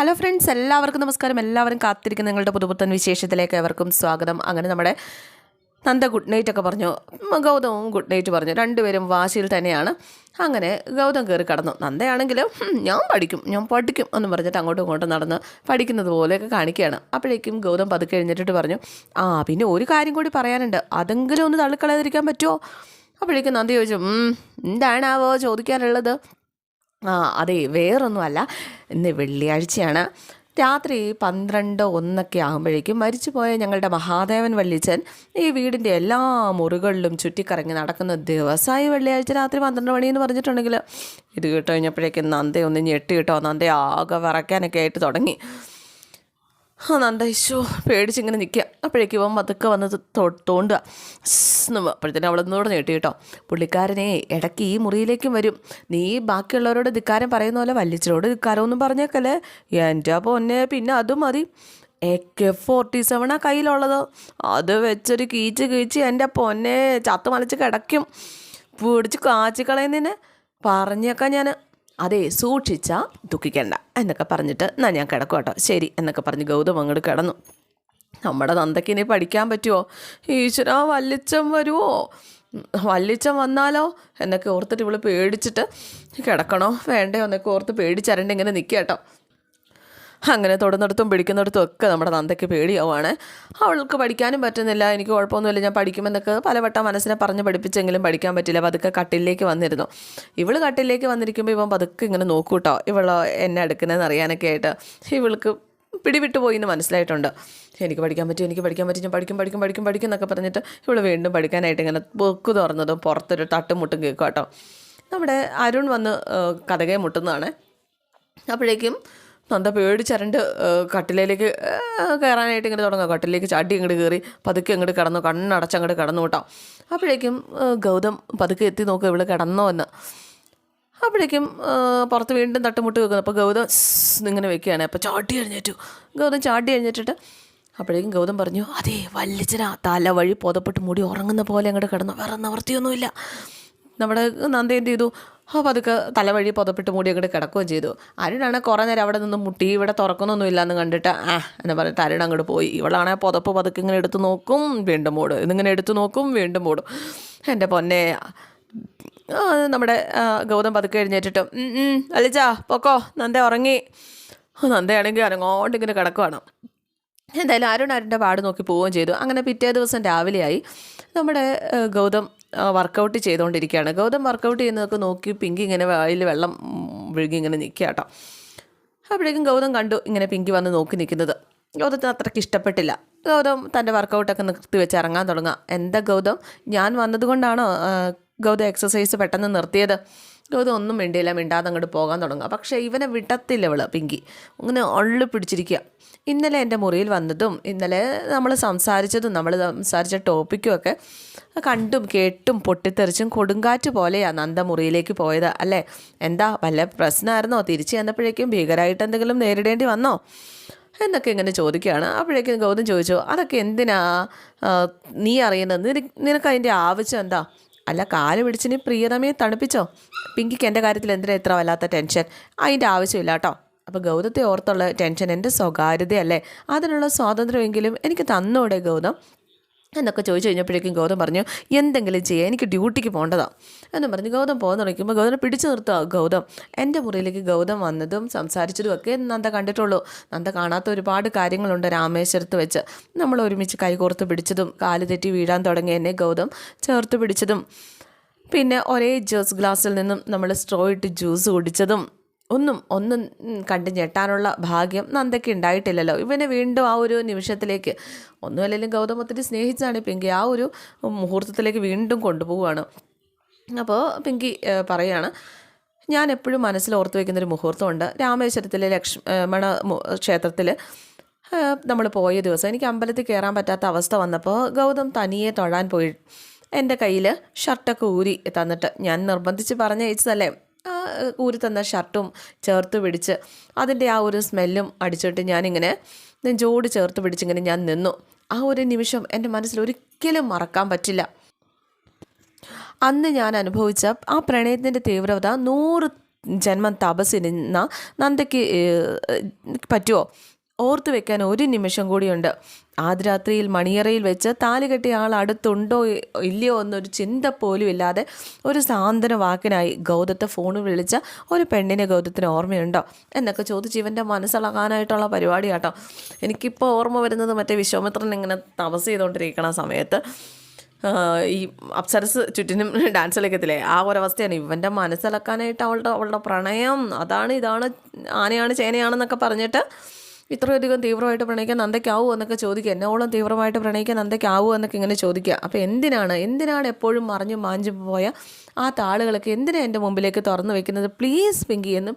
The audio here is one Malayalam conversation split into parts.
ഹലോ ഫ്രണ്ട്സ് എല്ലാവർക്കും നമസ്കാരം. എല്ലാവരും കാത്തിരിക്കുന്ന നിങ്ങളുടെ പുതുപുത്തൻ വിശേഷത്തിലേക്ക് എവർക്കും സ്വാഗതം. അങ്ങനെ നമ്മുടെ നന്ദ ഗുഡ് നൈറ്റ് ഒക്കെ പറഞ്ഞു. ഗൗതമും ഗുഡ് നൈറ്റ് പറഞ്ഞു. രണ്ടുപേരും വാശിയിൽ തന്നെയാണ്. അങ്ങനെ ഗൗതം കയറി കടന്നു. നന്ദയാണെങ്കിലും ഞാൻ പഠിക്കും. ഞാൻ പഠിക്കും എന്ന് പറഞ്ഞിട്ട് അങ്ങോട്ടും ഇങ്ങോട്ടും നടന്ന് പഠിക്കുന്നത് പോലെയൊക്കെ കാണിക്കുകയാണ്. അപ്പോഴേക്കും ഗൗതം പതുക്കെ എഴുന്നേറ്റിട്ട് പറഞ്ഞു ആ പിന്നെ ഒരു കാര്യം കൂടി പറയാനുണ്ട്. അതെങ്കിലും ഒന്ന് തള്ളിക്കളയാതിരിക്കാൻ പറ്റുമോ അപ്പോഴേക്കും നന്ദി ചോദിച്ചു "ഉം, എന്താണാവോ ചോദിക്കാനുള്ളത്? ആ അതെ വേറൊന്നുമല്ല. ഇന്ന് വെള്ളിയാഴ്ചയാണ്. രാത്രി പന്ത്രണ്ട് ഒന്നൊക്കെ ആകുമ്പോഴേക്കും മരിച്ചുപോയ ഞങ്ങളുടെ മഹാദേവൻ വള്ളിച്ചൻ ഈ വീടിന്റെ എല്ലാ മുറികളിലും ചുറ്റിക്കറങ്ങി നടക്കുന്ന ദിവസമായി വെള്ളിയാഴ്ച രാത്രി പന്ത്രണ്ട് മണി എന്ന് പറഞ്ഞിട്ടുണ്ടെങ്കിൽ ഇത് കേട്ട് കഴിഞ്ഞപ്പോഴേക്കും നന്ദ ഒന്ന് ഞെട്ടി കേട്ടോ. നന്ദ ആകെ വിറയ്ക്കാനൊക്കെ ആയിട്ട് തുടങ്ങി. ആ നന്ദ ഇശോ പേടിച്ചിങ്ങനെ നിൽക്കുക. അപ്പോഴേക്കും ഇവൻ പതുക്കെ വന്ന് തോണ്ടുക. അപ്പോഴത്തേനും അവൾ ഒന്നുകൂടെ നീട്ടി കേട്ടോ. പുള്ളിക്കാരനെ ഇടയ്ക്ക് ഈ മുറിയിലേക്കും വരും. നീ ബാക്കിയുള്ളവരോട് ധിക്കാരം പറയുന്ന പോലെ വല്ലിച്ചരോട് ധിക്കാരമൊന്നും പറഞ്ഞേക്കല്ലേ? എന്റെ പൊന്നെ പിന്നെ അതും മതി. എ കെ ഫോർട്ടി സെവനാ കയ്യിലുള്ളത്. അത് വെച്ചൊരു കീച്ച് കീച്ച് എന്റെ പൊന്നെ ചത്ത് മലച്ച് കിടക്കും. പിടിച്ച് കാച്ചിക്കളയുന്നതിന് പറഞ്ഞേക്കാം ഞാൻ അതെ സൂക്ഷിച്ചാൽ ദുഃഖിക്കണ്ട. എന്നൊക്കെ പറഞ്ഞിട്ട് എന്നാ ഞാൻ കിടക്കും കേട്ടോ ശരി എന്നൊക്കെ പറഞ്ഞ് ഗൗതം അങ്ങോട്ട് കിടന്നു. നമ്മുടെ നന്ദയ്ക്ക് ഇനി പഠിക്കാൻ പറ്റുമോ ഈശ്വര വല്ലിച്ചം വരുമോ വല്ലിച്ചം വന്നാലോ? എന്നൊക്കെ ഓർത്തിട്ട് ഇവൾ പേടിച്ചിട്ട് കിടക്കണോ? വേണ്ടയോ? എന്നൊക്കെ ഓർത്ത് പേടിച്ചരണ്ട് ഇങ്ങനെ നിൽക്കുക കേട്ടോ അങ്ങനെ തൊടുന്നിടത്തും പിടിക്കുന്നിടത്തും ഒക്കെ നമ്മുടെ നന്ദയ്ക്ക് പേടിയാവുകയാണ് അവൾക്ക് പഠിക്കാനും പറ്റുന്നില്ല. എനിക്ക് കുഴപ്പമൊന്നുമില്ല. ഞാൻ പഠിക്കുമെന്നൊക്കെ പലവട്ടം മനസ്സിനെ പറഞ്ഞ് പഠിപ്പിച്ചെങ്കിലും പഠിക്കാൻ പറ്റില്ല. പതുക്കെ കട്ടിലേക്ക് വന്നിരുന്നു. ഇവൾ കട്ടിലേക്ക് വന്നിരിക്കുമ്പോൾ ഇവൻ പതുക്കെ ഇങ്ങനെ നോക്കൂട്ടോ. കേട്ടോ ഇവൾ എന്നെ എടുക്കുന്നതെന്ന് അറിയാനൊക്കെ ആയിട്ട് ഇവൾക്ക് പിടിവിട്ടു പോയി എന്ന് മനസ്സിലായിട്ടുണ്ട്. എനിക്ക് പഠിക്കാൻ പറ്റും എനിക്ക് പഠിക്കാൻ പറ്റും ഞാൻ പഠിക്കും പഠിക്കും പഠിക്കും പഠിക്കും എന്നൊക്കെ പറഞ്ഞിട്ട് ഇവൾ വീണ്ടും പഠിക്കാനായിട്ട് ഇങ്ങനെ ബുക്ക് തുറന്നതും പുറത്തൊരു തട്ടും മുട്ടും കേൾക്കും കേട്ടോ. നമ്മുടെ അരുൺ വന്ന് കഥകെ മുട്ടുന്നതാണ്. അപ്പോഴേക്കും നന്ദ പേടിച്ചരണ്ട് കട്ടിലേക്ക് കയറാനായിട്ട് ഇങ്ങനെ തുടങ്ങുക. കട്ടിലേക്ക് ചാടി ഇങ്ങോട്ട് കയറി പതുക്കെ അങ്ങോട്ട് കിടന്നു കണ്ണടച്ച് അങ്ങോട്ട് കിടന്നു കേട്ടോ. അപ്പോഴേക്കും ഗൗതം പതുക്കെ എത്തി നോക്കുക ഇവിടെ കിടന്നോ എന്ന്. അപ്പോഴേക്കും പുറത്ത് വീണ്ടും തട്ടുമുട്ട് വെക്കുന്നു. അപ്പോൾ ഗൗതം ഇങ്ങനെ വെക്കുകയാണ്. അപ്പോൾ ചാട്ടി എഴുന്നേറ്റു. ഗൗതം ചാട്ടി എഴുന്നേറ്റിട്ട് അപ്പോഴേക്കും ഗൗതം പറഞ്ഞു അതേ വല്ലിച്ചന തല വഴി പുതപ്പെട്ട് മുടി ഉറങ്ങുന്ന പോലെ അങ്ങോട്ട് കിടന്നു. വേറെ നിവർത്തിയൊന്നുമില്ല. നമ്മുടെ നന്ദി എന്ത് ചെയ്തു? അപ്പോൾ അതൊക്കെ തലവഴി പുതപ്പിട്ട് മൂടി അങ്ങോട്ട് കിടക്കുകയും ചെയ്തു. അരുണാണ് കുറേ നേരം അവിടെ നിന്ന് മുട്ടി ഇവിടെ തുറക്കുന്നൊന്നും ഇല്ലാന്ന് കണ്ടിട്ട് ആ എന്ന് പറഞ്ഞിട്ട് അരുൺ അങ്ങോട്ട് പോയി. ഇവളാണെ പുതപ്പ് പതുക്കെ ഇങ്ങനെ എടുത്ത് നോക്കും വീണ്ടും മൂടും. ഇതിങ്ങനെ എടുത്ത് നോക്കും വീണ്ടും മൂടും. എന്റെ പൊന്നെ നമ്മുടെ ഗൗതം പതുക്കെ എഴുന്നേറ്റിട്ട് "ഉം, ഉം, അലിച്ചാ പൊക്കോ നന്ദ ഉറങ്ങി. നന്ദയാണെങ്കിൽ അനങ്ങോട്ട് ഇങ്ങനെ കിടക്കുവാണ്. എന്തായാലും അരുൺ അരുണിന്റെ പാട് നോക്കി പോവുകയും ചെയ്തു. അങ്ങനെ പിറ്റേ ദിവസം രാവിലെയായി. നമ്മുടെ ഗൗതം വർക്കൗട്ട് ചെയ്തുകൊണ്ടിരിക്കുകയാണ് ഗൗതം വർക്കൗട്ട് ചെയ്യുന്നതൊക്കെ നോക്കി പിങ്കി ഇങ്ങനെ വായിൽ വെള്ളം വിഴുകി ഇങ്ങനെ നിൽക്കുക കേട്ടോ. അപ്പോഴേക്കും ഗൗതം കണ്ടു ഇങ്ങനെ പിങ്കി വന്ന് നോക്കി നിൽക്കുന്നത്. ഗൗതത്തിന് അത്രയ്ക്ക് ഇഷ്ടപ്പെട്ടില്ല. ഗൗതം തന്റെ വർക്കൗട്ടൊക്കെ നിർത്തി വെച്ച് ഇറങ്ങാൻ തുടങ്ങുക. എന്താ ഗൗതം? ഞാൻ വന്നതുകൊണ്ടാണോ ഗൗതം എക്സസൈസ് പെട്ടെന്ന് നിർത്തിയത്? ഗൗതം ഒന്നും മിണ്ടിയില്ല മിണ്ടാതെ അങ്ങോട്ട് പോകാൻ തുടങ്ങുക. പക്ഷേ ഇവനെ വിടത്തില്ല ഇവൾ പിങ്കി. ഇങ്ങനെ ഒള്ളു പിടിച്ചിരിക്കുക. ഇന്നലെ എന്റെ മുറിയിൽ വന്നതും ഇന്നലെ നമ്മൾ സംസാരിച്ചതും നമ്മൾ സംസാരിച്ച ടോപ്പിക്കും ഒക്കെ കണ്ടും കേട്ടും പൊട്ടിത്തെറിച്ചും കൊടുങ്കാറ്റ് പോലെയാണ് നന്ദ മുറിയിലേക്ക് പോയത് അല്ലേ? എന്താ വല്ല പ്രശ്നമായിരുന്നോ? തിരിച്ചു ചെന്നപ്പോഴേക്കും ഭീകരമായിട്ട് എന്തെങ്കിലും നേരിടേണ്ടി വന്നോ? എന്നൊക്കെ ഇങ്ങനെ ചോദിക്കുകയാണ്. അപ്പോഴേക്കും ഗൗതം ചോദിച്ചു അതൊക്കെ എന്തിനാ? നീ അറിയുന്നത്? നിനക്ക് അതിന്റെ ആവശ്യം എന്താ? അല്ല കാൽ പിടിച്ചിന് പ്രിയതമേ തണുപ്പിച്ചോ? പിങ്കിക്ക് എന്റെ കാര്യത്തിൽ എന്തിനാ ഇത്ര വല്ലാത്ത ടെൻഷൻ? അതിന്റെ ആവശ്യമില്ല കേട്ടോ. അപ്പോൾ ഗൗതത്തെ ഓർത്തുള്ള ടെൻഷൻ എന്റെ സ്വകാര്യതയല്ലേ? അതിനുള്ള സ്വാതന്ത്ര്യമെങ്കിലും എനിക്ക് തന്നൂടെ ഗൗതം. എന്നൊക്കെ ചോദിച്ചു കഴിഞ്ഞപ്പോഴേക്കും ഗൗതം പറഞ്ഞു എന്തെങ്കിലും ചെയ്യാം എനിക്ക് ഡ്യൂട്ടിക്ക് പോകേണ്ടതാണ് എന്ന് പറഞ്ഞ് ഗൗതം പോകാൻ തുടങ്ങിയപ്പോൾ ഗൗതം പിടിച്ചു നിർത്തുക. ഗൗതം എന്റെ മുറിയിലേക്ക് ഗൗതം വന്നതും സംസാരിച്ചതും ഒക്കെ നന്ദ കണ്ടിട്ടുള്ളൂ. നന്ദ കാണാത്ത ഒരുപാട് കാര്യങ്ങളുണ്ട് രാമേശ്വരത്ത് വെച്ച്. നമ്മൾ ഒരുമിച്ച് കൈകോർത്ത് പിടിച്ചതും കാൽ തെറ്റി വീഴാൻ തുടങ്ങിയ എന്നെ ഗൗതം ചേർത്ത് പിടിച്ചതും. പിന്നെ ഒരേ ജ്യൂസ് ഗ്ലാസ്സിൽ നിന്നും നമ്മൾ സ്ട്രോ ഇട്ട് ജ്യൂസ് കുടിച്ചതും ഒന്നും ഒന്നും കണ്ടു ഞെട്ടാനുള്ള ഭാഗ്യം നന്ദയ്ക്ക് ഉണ്ടായിട്ടില്ലല്ലോ. ഇവനെ വീണ്ടും ആ ഒരു നിമിഷത്തിലേക്ക് ഒന്നുമല്ലെങ്കിലും ഗൗതം ഒത്തിരി സ്നേഹിച്ചാണ് പിങ്കി ആ ഒരു മുഹൂർത്തത്തിലേക്ക് വീണ്ടും കൊണ്ടുപോവുകയാണ്. അപ്പോൾ പിങ്കി പറയുകയാണ് ഞാൻ എപ്പോഴും മനസ്സിൽ ഓർത്ത് വയ്ക്കുന്നൊരു മുഹൂർത്തമുണ്ട്. രാമേശ്വരത്തിലെ ലക്ഷ്മണ ക്ഷേത്രത്തിൽ നമ്മൾ പോയ ദിവസം എനിക്ക് അമ്പലത്തിൽ കയറാൻ പറ്റാത്ത അവസ്ഥ വന്നപ്പോൾ ഗൗതം തനിയെ തൊഴാൻ പോയി. എന്റെ കയ്യിൽ ഷർട്ടൊക്കെ ഊരി തന്നിട്ട് ഞാൻ നിർബന്ധിച്ച് പറഞ്ഞയച്ചതല്ലേ? ആ ഊരി തന്ന ഷർട്ടും ചേർത്ത് പിടിച്ച് അതിന്റെ ആ ഒരു സ്മെല്ലും അടിച്ചിട്ട് ഞാനിങ്ങനെ നെഞ്ചോട് ചേർത്ത് പിടിച്ചിങ്ങനെ ഞാൻ നിന്നു. ആ ഒരു നിമിഷം എന്റെ മനസ്സിൽ ഒരിക്കലും മറക്കാൻ പറ്റില്ല. അന്ന് ഞാൻ അനുഭവിച്ച ആ പ്രണയത്തിന്റെ തീവ്രത നൂറ് ജന്മം തപസ്സിരുന്ന നന്ദയ്ക്ക് പറ്റുമോ? ഓർത്ത് വെക്കാൻ ഒരു നിമിഷം കൂടിയുണ്ട്. ആദ്യരാത്രിയിൽ മണിയറയിൽ വെച്ച് താലി കെട്ടിയ ആൾ അടുത്തുണ്ടോ ഇല്ലയോ എന്നൊരു ചിന്ത പോലും ഇല്ലാതെ ഒരു സാന്ത്വന വാക്കിനായി ഗൗതത്തെ ഫോണിൽ വിളിച്ച ഒരു പെണ്ണിനെ ഗൗതത്തിന് ഓർമ്മയുണ്ടോ? എന്നൊക്കെ ചോദിച്ച് ഇവന്റെ മനസ്സിളകാനായിട്ടുള്ള പരിപാടി കേട്ടോ എനിക്കിപ്പോൾ ഓർമ്മ വരുന്നത് മറ്റേ വിശ്വാമിത്രൻ ഇങ്ങനെ തപസ് ചെയ്തുകൊണ്ടിരിക്കണ സമയത്ത് ഈ അപ്സരസ് ചുറ്റിനും ഡാൻസ് കളിക്കത്തില്ലേ ആ ഒരവസ്ഥയാണ് ഇവന്റെ മനസ്സിളക്കാനായിട്ട് അവളുടെ അവളുടെ പ്രണയം. അതാണ് ഇതാണ് ആനയാണ് ചേനയാണെന്നൊക്കെ പറഞ്ഞിട്ട് ഇത്രയധികം തീവ്രമായിട്ട് പ്രണയിക്കാൻ നന്ദയ്ക്കാവൂ എന്നൊക്കെ ചോദിക്കുക. എന്നോളം തീവ്രമായിട്ട് പ്രണയിക്കാൻ നന്ദയ്ക്കാവൂ എന്നൊക്കെ ഇങ്ങനെ ചോദിക്കുക. അപ്പോൾ എന്തിനാണ് എന്തിനാണ് എപ്പോഴും മറിഞ്ഞു മാഞ്ചു പോയ ആ താളുകളൊക്കെ എന്തിനാണ് എന്റെ മുമ്പിലേക്ക് തുറന്നു വെക്കുന്നത്? പ്ലീസ് പിങ്കി എന്നും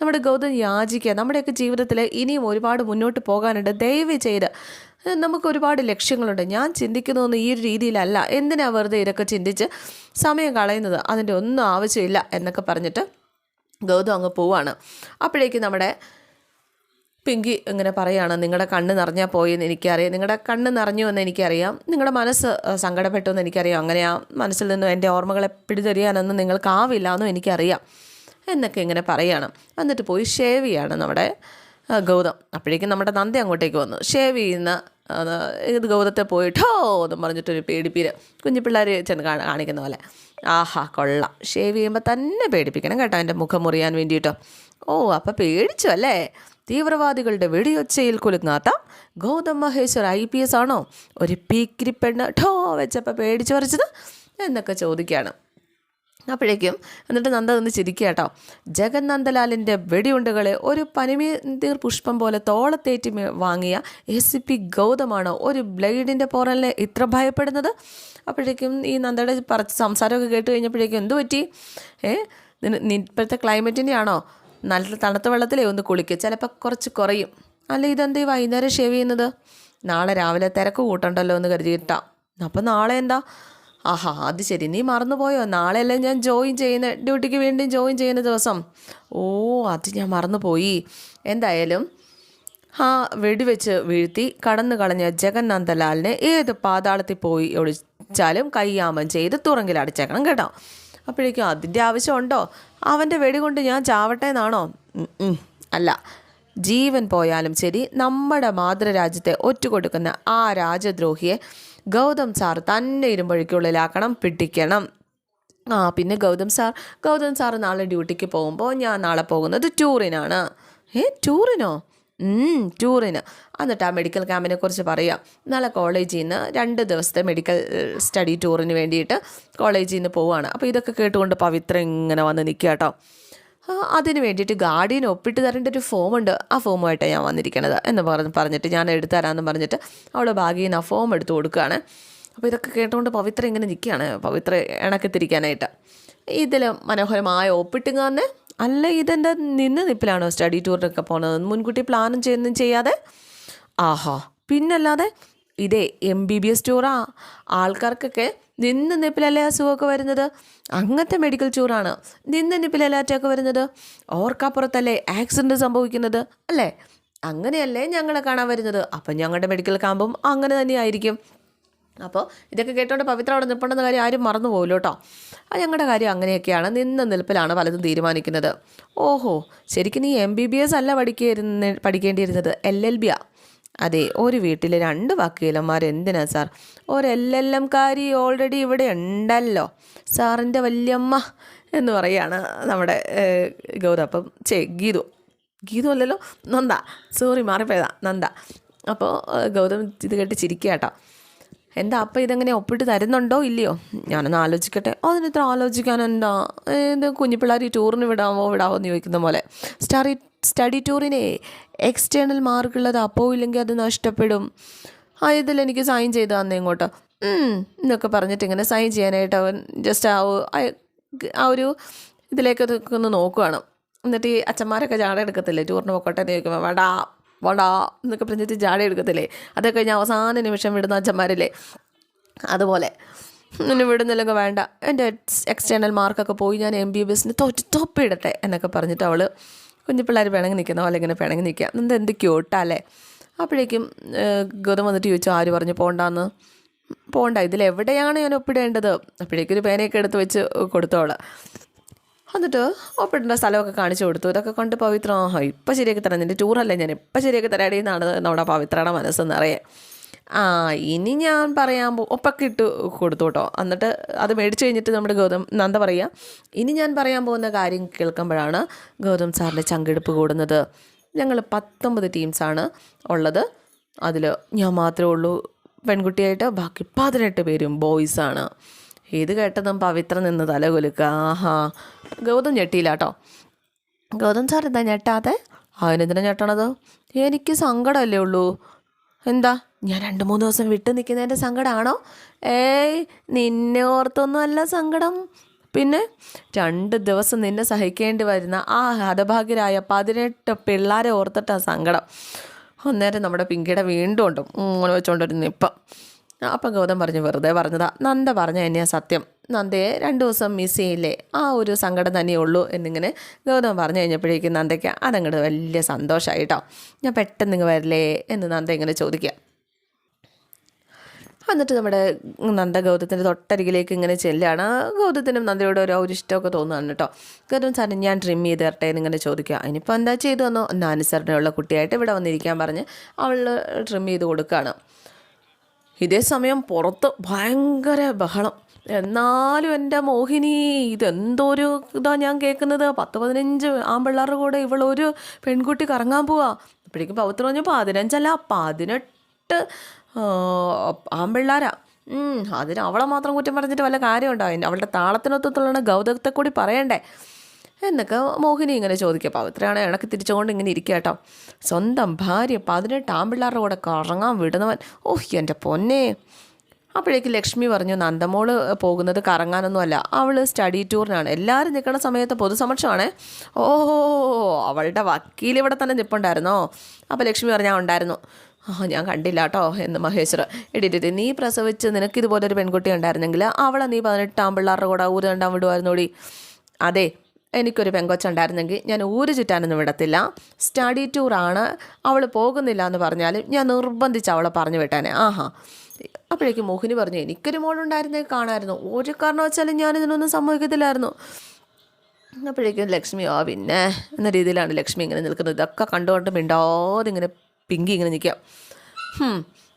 നമ്മുടെ ഗൗതം യാചിക്കുക. നമ്മുടെയൊക്കെ ജീവിതത്തിൽ ഇനിയും ഒരുപാട് മുന്നോട്ട് പോകാനുണ്ട്. ദയവ് ചെയ്ത് നമുക്ക് ഒരുപാട് ലക്ഷ്യങ്ങളുണ്ട്. ഞാൻ ചിന്തിക്കുന്നതൊന്നും ഈ ഒരു രീതിയിലല്ല. എന്തിനാ വെറുതെ ഇതൊക്കെ ചിന്തിച്ച് സമയം കളയുന്നത്? അതിന്റെ ഒന്നും ആവശ്യമില്ല എന്നൊക്കെ പറഞ്ഞിട്ട് ഗൗതം അങ്ങ് പോവാണ്. അപ്പോഴേക്കും നമ്മുടെ പിങ്കി ഇങ്ങനെ പറയുകയാണ് നിങ്ങളുടെ കണ്ണ് നിറഞ്ഞാൽ പോയെന്ന് എനിക്കറിയാം. നിങ്ങളുടെ കണ്ണ് നിറഞ്ഞു എന്ന് എനിക്കറിയാം. നിങ്ങളുടെ മനസ്സ് സങ്കടപ്പെട്ടു എന്ന് എനിക്കറിയാം. അങ്ങനെയാ മനസ്സിൽ നിന്നും എന്റെ ഓർമ്മകളെ പിടിതെറിയാനൊന്നും നിങ്ങൾക്കാവില്ല എന്നും എനിക്കറിയാം. എന്നൊക്കെ ഇങ്ങനെ പറയുകയാണ് എന്നിട്ട് പോയി ഷേവ് ചെയ്യാണ് നമ്മുടെ ഗൗതം. അപ്പോഴേക്കും നമ്മുടെ നന്ദി അങ്ങോട്ടേക്ക് വന്നു. ഷേവ് ചെയ്യുന്ന ഇത് ഗൗതത്തെ പോയിട്ടോ? എന്നും പറഞ്ഞിട്ടൊരു പേടിപ്പീര് കുഞ്ഞു പിള്ളേർ ചെന്ന് കാണ- കാണിക്കുന്ന പോലെ. ആഹാ കൊള്ളാം. ഷേവ് ചെയ്യുമ്പോൾ തന്നെ പേടിപ്പിക്കണം കേട്ടോ എന്റെ മുഖം മുറിയാൻ വേണ്ടിയിട്ടോ. ഓ അപ്പോൾ പേടിച്ചു അല്ലേ? തീവ്രവാദികളുടെ വെടിയൊച്ചയിൽ കുലുങ്ങാത്ത Gautham Maheshwar I P S ആണോ? ഒരു പീക്കിരി പെണ്ണ് ഠോ വെച്ചപ്പോൾ പേടിച്ചു പറിച്ചത് എന്നൊക്കെ ചോദിക്കുകയാണ്. അപ്പോഴേക്കും എന്നിട്ട് നന്ദ നിന്ന് ചിരിക്കുക കേട്ടോ. ജഗൻ നന്ദലാലിന്റെ വെടിയുണ്ടുകളെ ഒരു പനിമീർ പുഷ്പം പോലെ തോളത്തേറ്റി വാങ്ങിയ എ സി പി ഗൗതമാണ് ഒരു ബ്ലേഡിന്റെ പോറലിനെ ഇത്ര ഭയപ്പെടുന്നത്? അപ്പോഴേക്കും ഈ നന്ദയുടെ പറ സംസാരമൊക്കെ കേട്ട് കഴിഞ്ഞപ്പോഴേക്കും എന്തു പറ്റി? ഏ? ഇപ്പോഴത്തെ ക്ലൈമറ്റിന്റെ ആണോ നല്ല തണുത്ത വെള്ളത്തിലേ ഒന്ന് കുളിക്കുക ചിലപ്പോൾ കുറച്ച് കുറയും. അല്ല ഇതെന്ത് ഈ വൈകുന്നേരം ഷേവ് ചെയ്യുന്നത്? നാളെ രാവിലെ തിരക്ക് കൂട്ടണ്ടല്ലോ എന്ന് കരുതിയിട്ടാ അപ്പം നാളെ എന്താ? ആഹാ അത് ശരി. നീ മറന്നുപോയോ? നാളെയല്ലേ ഞാൻ ജോയിൻ ചെയ്യുന്ന ഡ്യൂട്ടിക്ക് വീണ്ടും ജോയിൻ ചെയ്യുന്ന ദിവസം. ഓ അത് ഞാൻ മറന്നുപോയി. എന്തായാലും ആ വെടിവെച്ച് വീഴ്ത്തി കടന്നു കളഞ്ഞ ജഗന്നാഥലാലിനെ ഏത് പാതാളത്തിൽ പോയി ഒളിച്ചാലും കയ്യാമം ചെയ്ത് തുറങ്കിലടച്ചേക്കണം കേട്ടോ. അപ്പോഴേക്കും അതിന്റെ ആവശ്യമുണ്ടോ? അവന്റെ വെടികൊണ്ട് ഞാൻ ചാവട്ടെ എന്നാണോ അല്ല. ജീവൻ പോയാലും ശരി നമ്മുടെ മാതൃരാജ്യത്തെ ഒറ്റുകൊടുക്കുന്ന ആ രാജദ്രോഹിയെ ഗൗതം സാർ തന്നെ ഇരുമ്പഴിക്കുള്ളിലാക്കണം പിടിക്കണം. ആ പിന്നെ ഗൗതം സാർ ഗൗതം സാർ നാളെ ഡ്യൂട്ടിക്ക് പോകുമ്പോൾ ഞാൻ നാളെ പോകുന്നത് ടൂറിനാണ്. ഏ ടൂറിനോ? ടൂറിന്. എന്നിട്ട് ആ മെഡിക്കൽ ക്യാമ്പിനെ കുറിച്ച് പറയാം. നാളെ കോളേജിൽ നിന്ന് രണ്ട് ദിവസത്തെ മെഡിക്കൽ സ്റ്റഡി ടൂറിന് വേണ്ടിയിട്ട് കോളേജിൽ നിന്ന് പോവുകയാണ് അപ്പോൾ ഇതൊക്കെ കേട്ടുകൊണ്ട് പവിത്ര ഇങ്ങനെ വന്ന് നിൽക്കുക കേട്ടോ അതിന് വേണ്ടിയിട്ട് ഗാർഡിയൻ ഒപ്പിട്ട് തരേണ്ട ഒരു ഫോമുണ്ട് ആ ഫോമുമായിട്ടാണ് ഞാൻ വന്നിരിക്കണത് എന്ന് പറഞ്ഞ് പറഞ്ഞിട്ട് ഞാൻ എടുത്തു തരാമെന്ന് പറഞ്ഞിട്ട് അവൾ ഭാഗ്യം നിന്ന് ആ ഫോം എടുത്ത് കൊടുക്കുകയാണ് അപ്പോൾ ഇതൊക്കെ കേട്ടുകൊണ്ട് പവിത്ര ഇങ്ങനെ നിൽക്കുകയാണ് പവിത്ര ഇണക്കത്തിരിക്കാനായിട്ട്. ഇതിൽ മനോഹരമായ ഒപ്പിട്ടുക തന്നെ അല്ല ഇതെന്റെ നിന്ന് നിപ്പിലാണോ സ്റ്റഡി ടൂറിനൊക്കെ പോകുന്നത് മുൻകൂട്ടി പ്ലാനും ചെയ്യുന്നും ചെയ്യാതെ? ആഹാ. പിന്നല്ലാതെ ഇതേ എം ബി ബി എസ് ടൂറാ ആൾക്കാർക്കൊക്കെ നിന്ന് നിപ്പിലല്ലേ അസുഖമൊക്കെ വരുന്നത്? അങ്ങനത്തെ മെഡിക്കൽ ടൂറാണ് നിന്ന് നിപ്പിലല്ലേ അറ്റാക്ക് വരുന്നത്? ഓർക്കപ്പുറത്തല്ലേ ആക്സിഡന്റ് സംഭവിക്കുന്നത്? അല്ലേ? അങ്ങനെയല്ലേ ഞങ്ങളെ കാണാൻ വരുന്നത്? അപ്പം ഞങ്ങളുടെ മെഡിക്കൽ ക്യാമ്പും അങ്ങനെ തന്നെയായിരിക്കും അപ്പോൾ ഇതൊക്കെ കേട്ടോണ്ട് പവിത്ര അവിടെ നിൽപ്പുണ്ടെന്ന കാര്യം ആരും മറന്നു പോകില്ല കേട്ടോ. അത് ഞങ്ങളുടെ കാര്യം അങ്ങനെയൊക്കെയാണ് നിന്ന നിൽപ്പിലാണ് പലതും തീരുമാനിക്കുന്നത്. ഓഹോ ശരിക്കും നീ എം ബി ബി എസ് അല്ല പഠിക്കുന്ന പഠിക്കേണ്ടിയിരുന്നത് എൽ എൽ ബിയാ അതെ ഒരു വീട്ടിലെ രണ്ട് വക്കീലന്മാർ എന്തിനാ സാർ? ഒരു എൽ എൽ എം കാരി ഓൾറെഡി ഇവിടെ ഉണ്ടല്ലോ. സാറിന്റെ വല്യമ്മ എന്ന് പറയാണ് നമ്മുടെ ഗൗതപ്പം ചേ ഗീതു. ഗീതു അല്ലല്ലോ നന്ദ. സോറി മാറിപ്പോയതാ നന്ദ. അപ്പോൾ ഗൗതം ഇത് കേട്ട് ചിരിക്കുക കേട്ടോ. എന്താ അപ്പം ഇതെങ്ങനെ ഒപ്പിട്ട് തരുന്നുണ്ടോ? ഇല്ലയോ? ഞാനൊന്ന് ആലോചിക്കട്ടെ. അതിന് ഇത്ര ആലോചിക്കാൻ എന്താ? ഇത് കുഞ്ഞിപ്പിള്ളേർ ഈ ടൂറിന് വിടാമോ വിടാമോ എന്ന് ചോദിക്കുന്ന പോലെ. സ്റ്റഡി സ്റ്റഡി ടൂറിനെ എക്സ്റ്റേണൽ മാർക്കുള്ളത് അപ്പോൾ ഇല്ലെങ്കിൽ അത് നഷ്ടപ്പെടും. ആ ഇതിൽ എനിക്ക് സൈൻ ചെയ്ത് തന്നെ ഇങ്ങോട്ട്. എന്നൊക്കെ പറഞ്ഞിട്ട് ഇങ്ങനെ സൈൻ ചെയ്യാനായിട്ട് അവൻ ജസ്റ്റ് ആ ആ- ഒരു ഇതിലേക്ക് ഒന്ന് നോക്കുകയാണ് എന്നിട്ട് ഈ അച്ഛന്മാരൊക്കെ ചാടെടുക്കത്തില്ലേ ടൂറിന് പൊക്കോട്ടെ എന്ന് ചോദിക്കുമ്പോൾ വടാ വടാ എന്നൊക്കെ പറഞ്ഞിട്ട് ജാട എടുക്കത്തില്ലേ? അതൊക്കെ കഴിഞ്ഞ് അവസാന നിമിഷം വിടുന്ന അച്ഛന്മാരില്ലേ? അതുപോലെ. ഇനി വിടുന്നില്ലെങ്കിൽ വേണ്ട. എന്റെ എക്സ്റ്റേണൽ മാർക്കൊക്കെ പോയി ഞാൻ എം ബി ബി എസിന് തോറ്റ് തൊപ്പിടട്ടെ എന്നൊക്കെ പറഞ്ഞിട്ട് അവൾ കുഞ്ഞു പിള്ളേർ പിണങ്ങി നിൽക്കുന്ന പോലെ ഇങ്ങനെ പിണങ്ങി നിൽക്കുക. എന്താ എന്ത് ക്യൂട്ടല്ലേ അപ്പോഴേക്കും ഗതം വന്നിട്ട് ചോദിച്ചു ആര് പറഞ്ഞു പോകണ്ടെന്ന് പോകണ്ട ഇതിലെവിടെയാണ് ഞാൻ ഒപ്പിടേണ്ടത്? അപ്പോഴേക്കൊരു പേനയൊക്കെ എടുത്ത് വെച്ച് കൊടുത്തോൾ എന്നിട്ട് ഒപ്പിടേണ്ട സ്ഥലമൊക്കെ കാണിച്ചു കൊടുത്തു. ഇതൊക്കെ കൊണ്ട് പവിത്ര ആ ഇപ്പം ശരിയാക്കി തരാം. നിന്റെ ടൂറല്ലേ ഞാൻ ഇപ്പം ശരിയാക്കി തരാടി എന്നാണ് നമ്മുടെ പവിത്രയുടെ മനസ്സെന്നറിയേ ആ ഇനി ഞാൻ പറയാൻ പോ ഒപ്പൊക്കെ ഇട്ട് കൊടുത്തു കേട്ടോ. എന്നിട്ട് അത് മേടിച്ച് കഴിഞ്ഞിട്ട് നമ്മുടെ ഗൗതം നന്ദ പറയുക ഇനി ഞാൻ പറയാൻ പോകുന്ന കാര്യം കേൾക്കുമ്പോഴാണ് ഗൗതം സാറിന്റെ ചങ്കെടുപ്പ് കൂടുന്നത്. ഞങ്ങൾ പത്തൊമ്പത് ടീംസാണ് ഉള്ളത്. അതിൽ ഞാൻ മാത്രമേ ഉള്ളൂ. പെൺകുട്ടിയായിട്ട് ബാക്കി പതിനെട്ട് പേരും ബോയ്സാണ് ഇത് കേട്ടതും പവിത്ര നിന്ന് തല കുലുക്കുക ആഹാ. ഗൗതം ഞെട്ടിയില്ല കേട്ടോ ഗൗതം സാർ എന്താ ഞെട്ടാതെ? അവനെന്തിനാ ഞെട്ടണത്? എനിക്ക് സങ്കടമല്ലേ ഉള്ളൂ. എന്താ? ഞാൻ രണ്ട് മൂന്ന് ദിവസം വിട്ടു നിൽക്കുന്നതിന്റെ സങ്കടമാണോ ഏയ് നിന്നെ ഓർത്തൊന്നും അല്ല സങ്കടം. പിന്നെ രണ്ട് ദിവസം നിന്നെ സഹിക്കേണ്ടി വരുന്ന ആ ഹതഭാഗ്യരായ പതിനെട്ട് പിള്ളേരെ ഓർത്തിട്ടാണ് സങ്കടം. അന്നേരം നമ്മുടെ പിങ്കിയുടെ വീണ്ടും ഉണ്ട്. അങ്ങനെ വെച്ചോണ്ടൊരു നിപ്പം. അപ്പം ഗൗതം പറഞ്ഞു വെറുതെ പറഞ്ഞതാ. നന്ദ പറഞ്ഞ തന്നെയാ സത്യം. നന്ദയെ രണ്ടു ദിവസം മിസ് ചെയ്യില്ലേ? ആ ഒരു സങ്കടം തന്നെയേ ഉള്ളൂ എന്നിങ്ങനെ ഗൗതം പറഞ്ഞു കഴിഞ്ഞപ്പോഴേക്കും നന്ദയ്ക്ക് അതങ്ങോട്ട് വലിയ സന്തോഷമായി കേട്ടോ ഞാൻ പെട്ടെന്ന് ഇങ്ങ് വരില്ലേ? എന്ന് നന്ദ ഇങ്ങനെ ചോദിക്കുക എന്നിട്ട് നമ്മുടെ നന്ദ ഗൗതത്തിന്റെ തൊട്ടരികിലേക്ക് ഇങ്ങനെ ചെല്ലുകയാണ് ഗൗതത്തിനും നന്ദയോട് ഒരു ഒരു ഇഷ്ടമൊക്കെ തോന്നുകയാണ് കേട്ടോ. ഗൗതം സാറിന് ഞാൻ ട്രിം ചെയ്ത് തരട്ടെ എന്നിങ്ങനെ ചോദിക്കുക അതിനിപ്പോൾ എന്താ ചെയ്തു വന്നോ നാനി അനുസരണയുള്ള കുട്ടിയായിട്ട് ഇവിടെ വന്നിരിക്കാൻ പറഞ്ഞ് അവൾ ട്രിം ചെയ്ത് കൊടുക്കുകയാണ് ഇതേ സമയം പുറത്ത് ഭയങ്കര ബഹളം. എന്നാലും എന്റെ മോഹിനി ഇതെന്തോരു ഇതാ ഞാൻ കേൾക്കുന്നത്? പത്ത് പതിനഞ്ച് ആൺപിള്ളേരുടെ കൂടെ ഇവളൊരു പെൺകുട്ടി കറങ്ങാൻ പോവാ. അപ്പോഴേക്കും പൗത്ര പറഞ്ഞു പതിനഞ്ചല്ല പതിനെട്ട് ആൺപിള്ളാരാ ഉം, അതിന് അവളെ മാത്രം കുറ്റം പറഞ്ഞിട്ട് വല്ല കാര്യമുണ്ടോ? അതിന് അവളുടെ താളത്തിനൊത്തുള്ള ഗൗതത്തെ കൂടി പറയണ്ടേ? എന്നൊക്കെ മോഹിനി ഇങ്ങനെ ചോദിക്കപ്പോൾ പവിത്രയാണ് ഇണക്ക് തിരിച്ചുകൊണ്ട് ഇങ്ങനെ ഇരിക്കുക കേട്ടോ. സ്വന്തം ഭാര്യ പതിനെട്ട് ആമ്പിള്ളാരുടെ കൂടെ കറങ്ങാൻ വിടുന്നവൻ. ഓഹ് എന്റെ പൊന്നെ. അപ്പോഴേക്ക് ലക്ഷ്മി പറഞ്ഞു നന്ദമോൾ പോകുന്നത് കറങ്ങാനൊന്നുമല്ല അവൾ സ്റ്റഡി ടൂറിനാണ് എല്ലാവരും നിൽക്കുന്ന സമയത്ത് പൊതുസമക്ഷമാണേ. ഓ അവളുടെ വക്കീൽ ഇവിടെ തന്നെ നിൽപ്പുണ്ടായിരുന്നോ അപ്പോൾ ലക്ഷ്മി പറഞ്ഞാൽ ഉണ്ടായിരുന്നു. ആ ഞാൻ കണ്ടില്ല കേട്ടോ എന്ന് മഹേശ്വർ. എടിയിട്ട് നീ പ്രസവിച്ച് നിനക്ക് ഇതുപോലൊരു പെൺകുട്ടി ഉണ്ടായിരുന്നെങ്കിൽ അവളെ നീ പതിനെട്ടാം പിള്ളേരുടെ കൂടെ ഊര് വിടുമായിരുന്നോടി അതെ എനിക്കൊരു പെങ്കൊച്ചുണ്ടായിരുന്നെങ്കിൽ ഞാൻ ഊര് ചുറ്റാനൊന്നും വിടത്തില്ല. സ്റ്റഡി ടൂറാണ് അവൾ പോകുന്നില്ല എന്ന് പറഞ്ഞാലും ഞാൻ നിർബന്ധിച്ച് അവളെ പറഞ്ഞു വിട്ടാനെ. ആഹാ. അപ്പോഴേക്കും മോഹിനി പറഞ്ഞു എനിക്കൊരു മോളുണ്ടായിരുന്നെങ്കിൽ കാണാമായിരുന്നു. ഒരു കാരണം വെച്ചാലും ഞാനിതിനൊന്നും സമ്മതിക്കത്തില്ലായിരുന്നു. അപ്പോഴേക്കും ലക്ഷ്മി ആ പിന്നെ. എന്ന രീതിയിലാണ് ലക്ഷ്മി ഇങ്ങനെ നിൽക്കുന്നത്. ഇതൊക്കെ കണ്ടുകൊണ്ട് മിണ്ടാതെ ഇങ്ങനെ പിങ്കി ഇങ്ങനെ നിൽക്കാം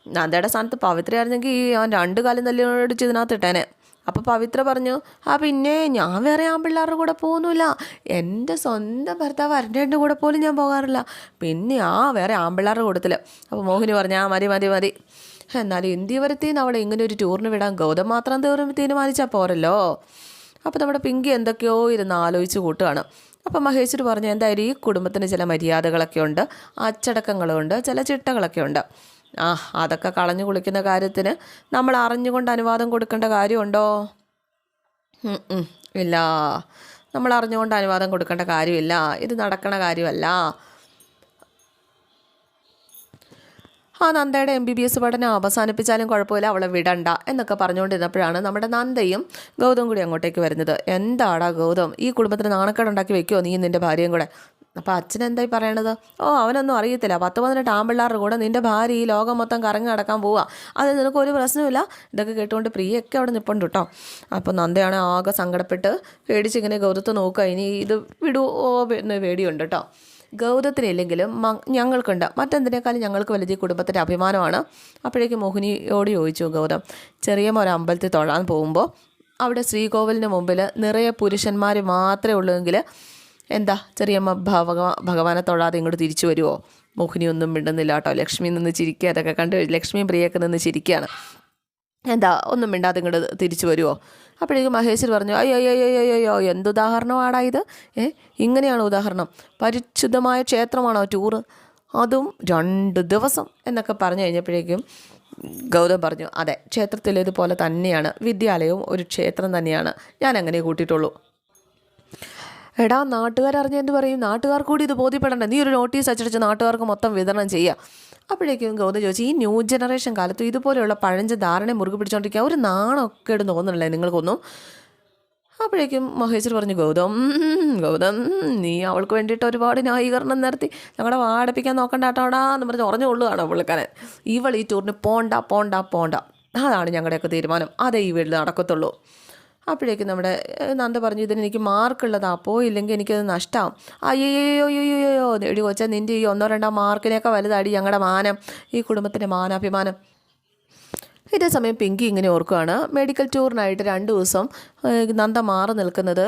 നന്ദയുടെ സ്ഥാനത്ത് പവിത്രയായിരുന്നെങ്കിൽ അവൻ രണ്ട് കാലം തല്ലിയോടിച്ച് ഇതിനകത്ത് ഇട്ടേനെ. അപ്പോൾ പവിത്ര പറഞ്ഞു ആ പിന്നെ ഞാൻ വേറെ ആൺപിള്ളേരുടെ കൂടെ പോകുന്നില്ല എന്റെ സ്വന്തം ഭർത്താവ് അരന്റെ കൂടെ പോലും ഞാൻ പോകാറില്ല. പിന്നെ ആ വേറെ ആൺപിള്ളേരുടെ കൂട്ടത്തിൽ അപ്പോൾ മോഹിനി പറഞ്ഞു ആ മതി മതി മതി. എന്നാലും ഇന്ത്യ വരത്തേന്ന് അവളെ ഇങ്ങനെ ഒരു ടൂറിന് വിടാൻ ഗൗതം മാത്രം തീർന്ന് തീരുമാനിച്ചാൽ പോരല്ലോ. അപ്പോൾ നമ്മുടെ പിങ്കി എന്തൊക്കെയോ ഇരുന്ന് ആലോചിച്ച് കൂട്ടുകയാണ് അപ്പോൾ മഹേശ്വർ പറഞ്ഞു എന്തായാലും ഈ കുടുംബത്തിന് ചില മര്യാദകളൊക്കെ ഉണ്ട്. അച്ചടക്കങ്ങളുണ്ട് ചില ചിട്ടകളൊക്കെ ഉണ്ട്. ആ അതൊക്കെ കളഞ്ഞു കുളിക്കുന്ന കാര്യത്തിന് നമ്മൾ അറിഞ്ഞുകൊണ്ട് അനുവാദം കൊടുക്കേണ്ട കാര്യമുണ്ടോ? ഇല്ല. നമ്മൾ അറിഞ്ഞുകൊണ്ട് അനുവാദം കൊടുക്കേണ്ട കാര്യമില്ല. ഇത് നടക്കണ കാര്യമല്ല. ആ നന്ദയുടെ എം ബി ബി എസ് പഠനം അവസാനിപ്പിച്ചാലും കുഴപ്പമില്ല. അവളെ വിടണ്ട എന്നൊക്കെ പറഞ്ഞുകൊണ്ടിരുന്നപ്പോഴാണ് നമ്മുടെ നന്ദയും ഗൗതം കൂടി അങ്ങോട്ടേക്ക് വരുന്നത്. എന്താടാ ഗൗതം? ഈ കുടുംബത്തിന് നാണക്കേടുണ്ടാക്കി വെക്കുമോ നീ നിന്റെ ഭാര്യയും കൂടെ? അപ്പോൾ അച്ഛൻ എന്തായി പറയണത്? ഓ അവനൊന്നും അറിയത്തില്ല. പത്ത് പതിനെട്ട് ആമ്പിള്ളാരുടെ കൂടെ നിന്റെ ഭാര്യ ഈ ലോകം മൊത്തം കറങ്ങി നടക്കാൻ പോവുക അത് നിനക്ക് ഒരു പ്രശ്നമില്ല ഇതൊക്കെ കേട്ടുകൊണ്ട് പ്രിയൊക്കെ അവിടെ നിൽപ്പുണ്ട് കേട്ടോ അപ്പോൾ നന്ദയാണ് ആകെ സങ്കടപ്പെട്ട് പേടിച്ചിങ്ങനെ ഗൗതത്തെ നോക്കുക. ഇനി ഇത് വിടുവോ എന്ന് പേടിയുണ്ട് കേട്ടോ ഗൗതത്തിനില്ലെങ്കിലും മ- ഞങ്ങൾക്കുണ്ട്. മറ്റെന്തിനേക്കാളും ഞങ്ങൾക്ക് വലുത് കുടുംബത്തിന്റെ അഭിമാനമാണ്. അപ്പോഴേക്കും മോഹിനിയോട് ചോദിച്ചു ഗൗതം ചെറിയ ഒരു അമ്പലത്തിൽ തൊഴാൻ പോകുമ്പോൾ അവിടെ ശ്രീകോവിലിന് മുമ്പിൽ നിറയെ പുരുഷന്മാർ മാത്രമേ ഉള്ളൂവെങ്കിൽ എന്താ ചെറിയമ്മ ഭഗവാ ഭഗവാനെ തൊഴാതെ ഇങ്ങോട്ട് തിരിച്ചു വരുമോ മോഹിനി ഒന്നും മിണ്ടുന്നില്ല കേട്ടോ. ലക്ഷ്മി നിന്ന് ചിരിക്കുക അതൊക്കെ കണ്ട് ലക്ഷ്മിയും പ്രിയൊക്കെ നിന്ന് ചിരിക്കുകയാണ്. എന്താ ഒന്നും മിണ്ടാതെ ഇങ്ങോട്ട് തിരിച്ചു വരുമോ അപ്പോഴേക്കും മഹേശ്വർ പറഞ്ഞു അയ്യോ അയ്യോ അയ്യോ അയ്യോ എന്ത് ഉദാഹരണമാണായത് ഏ ഇങ്ങനെയാണ് ഉദാഹരണം? പരിശുദ്ധമായ ക്ഷേത്രമാണോ ടൂറ് അതും രണ്ട് ദിവസം എന്നൊക്കെ പറഞ്ഞു കഴിഞ്ഞപ്പോഴേക്കും ഗൗതം പറഞ്ഞു അതെ ക്ഷേത്രത്തിലേതുപോലെ തന്നെയാണ്. വിദ്യാലയവും ഒരു ക്ഷേത്രം തന്നെയാണ്. ഞാൻ അങ്ങനെ കൂട്ടിയിട്ടുള്ളൂ. എടാ നാട്ടുകാർ അറിഞ്ഞ എന്ത് പറയും? നാട്ടുകാർ കൂടി ഇത് ബോധ്യപ്പെടണ്ട. നീ ഒരു നോട്ടീസ് അച്ചടിച്ച് നാട്ടുകാർക്ക് മൊത്തം വിതരണം ചെയ്യുക അപ്പോഴേക്കും ഗൗതം ചോദിച്ചു ഈ ന്യൂ ജനറേഷൻ കാലത്ത് ഇതുപോലെയുള്ള പഴഞ്ച ധാരണ മുറുകെ പിടിച്ചോണ്ടിരിക്കുക ഒരു നാണമൊക്കെ ഇടുന്ന് തോന്നുന്നില്ലേ നിങ്ങൾക്കൊന്നും? അപ്പോഴേക്കും മഹേശ്വർ പറഞ്ഞു ഗൗതം ഗൗതം നീ അവൾക്ക് വേണ്ടിയിട്ട് ഒരുപാട് ന്യായീകരണം നടത്തി. ഞങ്ങളുടെ വാടപ്പിക്കാൻ നോക്കണ്ട കേട്ടോടാ എന്ന് പറഞ്ഞ് ഉറഞ്ഞു കൊള്ളുകയാണ് പുള്ളിക്കാരൻ. ഇവൾ ഈ ടൂറിന് പോണ്ട പോണ്ട പോണ്ട. അതാണ് ഞങ്ങളുടെയൊക്കെ തീരുമാനം. അതേ ഈ വീട്ടിൽ നടക്കത്തുള്ളൂ. അപ്പോഴേക്കും നമ്മുടെ നന്ദ പറഞ്ഞു ഇതിന് എനിക്ക് മാർക്കുള്ളതാ ഇല്ലെങ്കിൽ എനിക്കത് നഷ്ടമാവും അയ്യോ അയ്യോ എടി കൊച്ചാ നിന്റെ ഈ ഒന്നോ രണ്ടോ മാർക്കിനെയൊക്കെ വലുതാടി ഞങ്ങളുടെ മാനം ഈ കുടുംബത്തിന്റെ മാനാഭിമാനം. ഇതേ സമയം പിങ്കി ഇങ്ങനെ ഓർക്കുകയാണ് മെഡിക്കൽ ടൂറിനായിട്ട് രണ്ട് ദിവസം നന്ദ മാറി നിൽക്കുന്നത്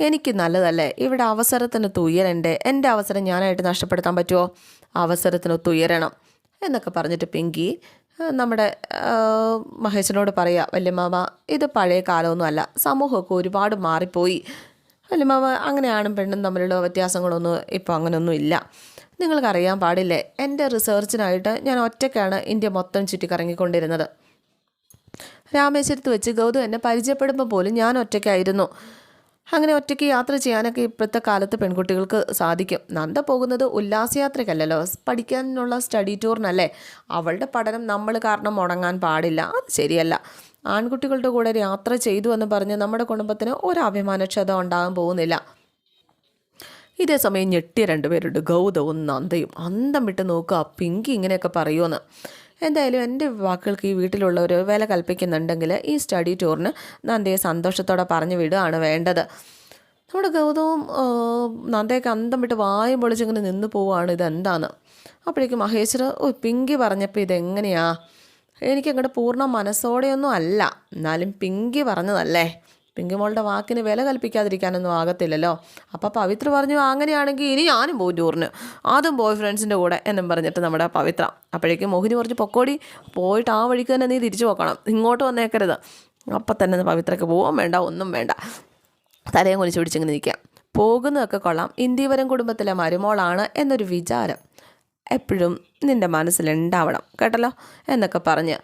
എനിക്ക് നല്ലതല്ലേ? ഇവിടെ അവസരത്തിന് തുയരണ്ടേ? എന്റെ അവസരം ഞാനായിട്ട് നഷ്ടപ്പെടുത്താൻ പറ്റുമോ അവസരത്തിന് തുയരണം എന്നൊക്കെ പറഞ്ഞിട്ട് പിങ്കി നമ്മുടെ മഹേഷനോട് മഹേശനോട് പറയുക വല്യമാമ ഇത് പഴയ കാലമൊന്നുമല്ല സമൂഹമൊക്കെ ഒരുപാട് മാറിപ്പോയി. വല്യമാമ അങ്ങനെയാണും പെണ്ണും തമ്മിലുള്ള വ്യത്യാസങ്ങളൊന്നും ഇപ്പോൾ അങ്ങനെയൊന്നും ഇല്ല നിങ്ങൾക്കറിയാൻ പാടില്ലേ എന്റെ റിസർച്ചിനായിട്ട് ഞാൻ ഒറ്റയ്ക്കാണ് ഇന്ത്യ മൊത്തം ചുറ്റിക്കറങ്ങിക്കൊണ്ടിരുന്നത്. രാമേശ്വരത്ത് വെച്ച് ഗൗതം എന്നെ പരിചയപ്പെടുമ്പോൾ പോലും ഞാൻ ഒറ്റയ്ക്കായിരുന്നു. അങ്ങനെ ഒറ്റയ്ക്ക് യാത്ര ചെയ്യാനൊക്കെ ഇപ്പോഴത്തെ കാലത്ത് പെൺകുട്ടികൾക്ക് സാധിക്കും. നന്ദ പോകുന്നത് ഉല്ലാസയാത്രയ്ക്കല്ലല്ലോ. പഠിക്കാനുള്ള സ്റ്റഡി ടൂറിനല്ലേ? അവളുടെ പഠനം നമ്മൾ കാരണം മുടങ്ങാൻ പാടില്ല. അത് ശരിയല്ല. ആൺകുട്ടികളുടെ കൂടെ യാത്ര ചെയ്തു എന്ന് പറഞ്ഞ് നമ്മുടെ കുടുംബത്തിന് ഒരു അഭിമാനക്ഷത ഉണ്ടാകാൻ പോകുന്നില്ല. ഇതേസമയം ഞെട്ടിയ രണ്ടുപേരുണ്ട്. ഗൗതവും നന്ദയും. അന്തം വിട്ട് നോക്കുക. പിങ്കി ഇങ്ങനെയൊക്കെ പറയുമെന്ന്. എന്തായാലും എന്റെ വാക്കുകൾക്ക് ഈ വീട്ടിലുള്ളവർ വില കൽപ്പിക്കുന്നുണ്ടെങ്കിൽ ഈ സ്റ്റഡി ടൂറിന് നന്ദയെ സന്തോഷത്തോടെ പറഞ്ഞു വിടുകയാണ് വേണ്ടത്. നമ്മുടെ ഗൗതവും നന്ദയൊക്കെ അന്തം വിട്ട് വായും പൊളിച്ചിങ്ങനെ നിന്ന് പോവുകയാണ് ഇതെന്താണ്? അപ്പോഴേക്കും മഹേശ്വർ ഓ പിങ്കി പറഞ്ഞപ്പോൾ ഇതെങ്ങനെയാ? എനിക്കങ്ങോട്ട് പൂർണ മനസ്സോടെയൊന്നും അല്ല. എന്നാലും പിങ്കി പറഞ്ഞതല്ലേ? പിങ്കി മോളുടെ വാക്കിന് വില കൽപ്പിക്കാതിരിക്കാനൊന്നും ആകത്തില്ലല്ലോ. അപ്പോൾ പവിത്ര പറഞ്ഞു അങ്ങനെയാണെങ്കിൽ ഇനി ഞാനും പോകും ടൂറിന്. അതും ബോയ് ഫ്രണ്ട്സിന്റെ കൂടെ എന്നും പറഞ്ഞിട്ട് നമ്മുടെ പവിത്ര. അപ്പോഴേക്കും മോഹിനി കുറച്ച് പൊക്കോടി പോയിട്ട് ആ വഴിക്ക് തന്നെ നീ തിരിച്ചു പോക്കണം. ഇങ്ങോട്ട് വന്നേക്കരുത്. അപ്പം തന്നെ പവിത്രയ്ക്ക് പോവാൻ വേണ്ട ഒന്നും വേണ്ട. തലയും കുലിച്ച് പിടിച്ചിങ്ങനെ നിൽക്കാം പോകുന്നതൊക്കെ കൊള്ളാം. ഇന്ത്യവരം കുടുംബത്തിലെ മരുമോളാണ് എന്നൊരു വിചാരം എപ്പോഴും നിന്റെ മനസ്സിലുണ്ടാവണം. കേട്ടല്ലോ? എന്നൊക്കെ പറഞ്ഞ്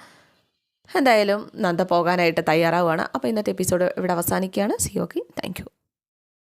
എന്തായാലും നന്ദ പോകാനായിട്ട് തയ്യാറാവുകയാണ്. അപ്പോൾ ഇന്നത്തെ എപ്പിസോഡ് ഇവിടെ അവസാനിക്കുകയാണ്. C okay thank